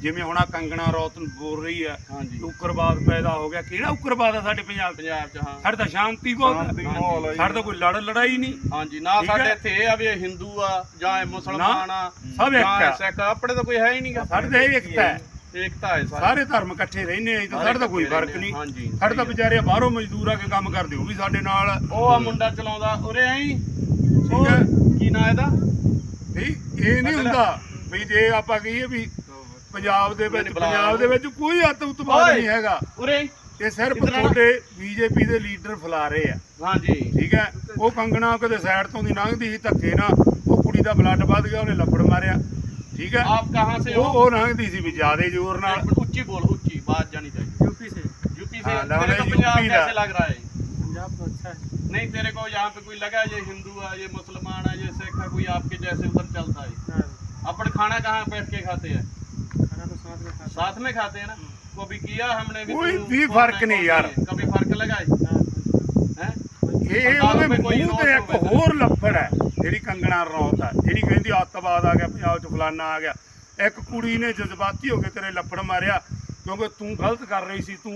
ਜਿਵੇਂ ਹੁਣ ਆ ਕੰਗਣਾ ਰੌਤ ਬੋਲ ਰਹੀ ਆ ਹਾਂਜੀ। ਉਗਰਵਾਦ ਪੈਦਾ ਹੋ ਗਿਆ। ਕਿਹੜਾ ਉਗਰਵਾਦ ਆ ਸਾਡੇ ਪੰਜਾਬ ਪੰਜਾਬ ਚ ਹਾਂ। ਸਾਡੇ ਤਾਂ ਸ਼ਾਂਤੀ ਬਹੁਤ। ਸਾਡੇ ਤਾਂ ਕੋਈ ਲੜ ਲੜਾਈ ਨਹੀਂ। ਹਾਂਜੀ ਨਾ। ਸਾਡੇ ਇੱਥੇ ਇਹ ਆ ਵੀ ਹਿੰਦੂ ਆ ਜਾਂ ਮੁਸਲਮਾਨ ਆ ਸਭ ਇੱਕ ਆ। ਸਿੱਖ ਆਪਣੇ ਤਾਂ ਕੋਈ ਹੈ ਹੀ ਨਹੀਂਗਾ ਸਾਡੇ ਤਾਂ ਇਹ ਏਕਤਾ ਹੈ। ਏਕਤਾ ਹੈ ਸਾਰੇ। ਧਰਮ ਇਕੱਠੇ ਰਹਿੰਦੇ ਆ ਤਾਂ ਸਾਡੇ ਤਾਂ ਕੋਈ ਫ਼ਰਕ ਨਹੀਂ। ਹਾਂਜੀ ਸਾਡੇ ਤਾਂ ਵਿਚਾਰੇ ਬਾਹਰੋਂ ਮਜ਼ਦੂਰ ਆ ਕੇ ਕੰਮ ਕਰਦੇ ਉਹ ਵੀ ਸਾਡੇ ਨਾਲ। ਉਹ ਆ ਮੁੰਡਾ ਚਲਾਉਂਦਾ ਉਰੇ ਆਈ। ਠੀਕ ਹੈ। ਕੀ ਨਾਂ ਇਹਦਾ? ਨਹੀਂ ਇਹ ਨਹੀਂ ਹੁੰਦਾ। ਵੀ ਜੇ ਆਪਾਂ ਕਹੀਏ ਵੀ ਪੰਜਾਬ ਦੇ ਵਿੱਚ ਨਹੀਂ, ਬੁਲਾ ਪੰਜਾਬ ਦੇ ਵਿੱਚ ਕੋਈ ਅੱਤਵਾਦ ਓਏ। ਨਹੀਂ ਹੈਗਾ ਉਰੇ ਇਹ ਸਿਰਫ ਇੱਧਰ ਆ। ਤੁਹਾਡੇ ਬੀਜੇਪੀ ਦੇ ਲੀਡਰ ਫੈਲਾ ਰਹੇ ਆ ਹਾਂਜੀ ਠੀਕ ਹੈ ਉਹ ਕੰਗਣਾ ਕਦੇ ਸਾਈਡ ਤੋਂ ਦੀ ਲੰਘਦੀ ਸੀ ਧੱਕੇ ਨਾ ਉਹ ਕੁੜੀ ਦਾ ਬਲੱਡ ਵੱਧ ਗਿਆ ਉਹਨੇ ਲੱਫੜ ਮਾਰਿਆ ਠੀਕ ਹੈ आप कहाँ से ਉਹ हो ਉਹ ਲੰਘਦੀ ਸੀ ਵੀ ਜ਼ਿਆਦੇ ਜ਼ੋਰ ਨਾਲ एक मिनट ऊंची बोल ऊंची बात जानी चाहिए यूपी से यूपी से हाँ, तेरे को यूपी पंजाब का। कैसे लग रहा है पंजाब तो अच्छा है नहीं तेरे को यहाँ पे कोई लगा ये हिंदू है ये मुसलमान है ये सिख है कोई आपके जैसे उधर चलता है हाँ, अपन खाना कहाँ बैठ के खाते हैं खाना तो साथ में खाता साथ में खाते हैं ना कभी किया हमने भी कोई तू भी कौन फर्क है, नहीं कौन यार। नहीं है? कभी फर्क लगा है हाँ, हैं? ਇਹ ਉਹਦੇ ਮੂੰਹ ਤੇ ਇੱਕ ਹੋਰ ਲੱਫੜ ਹੈ ਜਿਹੜੀ ਕੰਗਣਾ ਰੌਤ ਹੈ ਜਿਹੜੀ ਕਹਿੰਦੀ ਅੱਤਵਾਦ ਆ ਗਿਆ ਪੰਜਾਬ ਚ ਫਲਾਨਾ ਆ ਗਿਆ ਇੱਕ ਕੁੜੀ ਨੇ ਜਜ਼ਬਾਤੀ ਹੋ ਕੇ ਤੇਰੇ ਲੱਫੜ ਮਾਰਿਆ ਕਿਉਂਕਿ ਤੂੰ ਗਲਤ ਕਰ ਰਹੀ ਸੀ ਤੂੰ